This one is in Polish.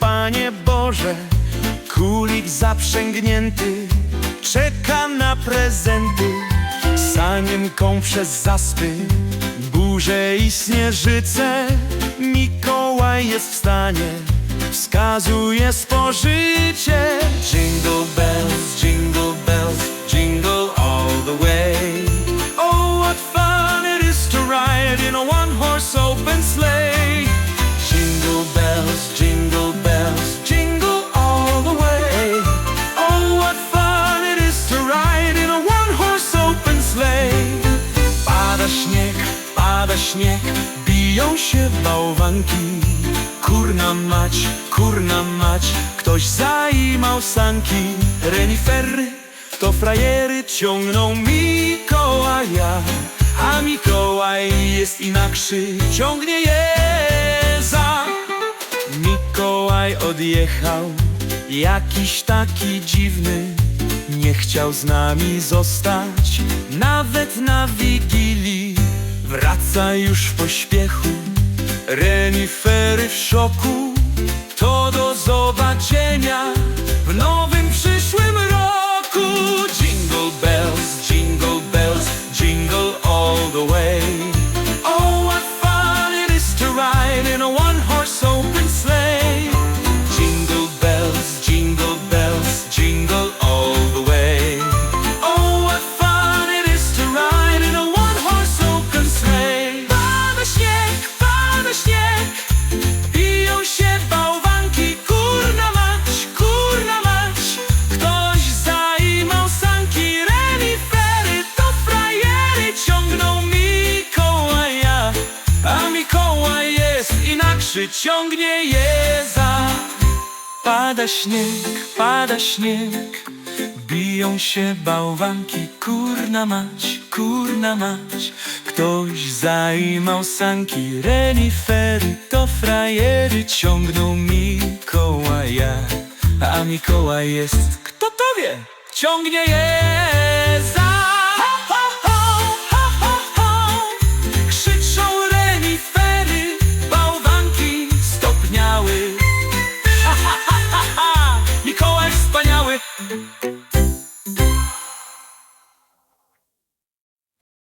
Panie Boże, kulik zaprzęgnięty czeka na prezenty. Sanienką przez zaspy, burze i śnieżyce, Mikołaj jest w stanie, wskazuje spożycie. Pada śnieg, biją się bałwanki. Kurna mać, kurna mać, ktoś zaimał sanki. Renifery to frajery ciągną Mikołaja, a Mikołaj jest inakszy, ciągnie je za. Mikołaj odjechał, jakiś taki dziwny, nie chciał z nami zostać, nawet na Wigilii. Wraca już w pośpiechu, renifery w szoku. To do zobaczenia inakszy, ciągnie je za. Pada śnieg, pada śnieg, biją się bałwanki, kurna mać, kurna mać. Ktoś zaimał sanki, renifery to frajery ciągną Mikołaja, a Mikołaj jest, kto to wie, ciągnie je thank you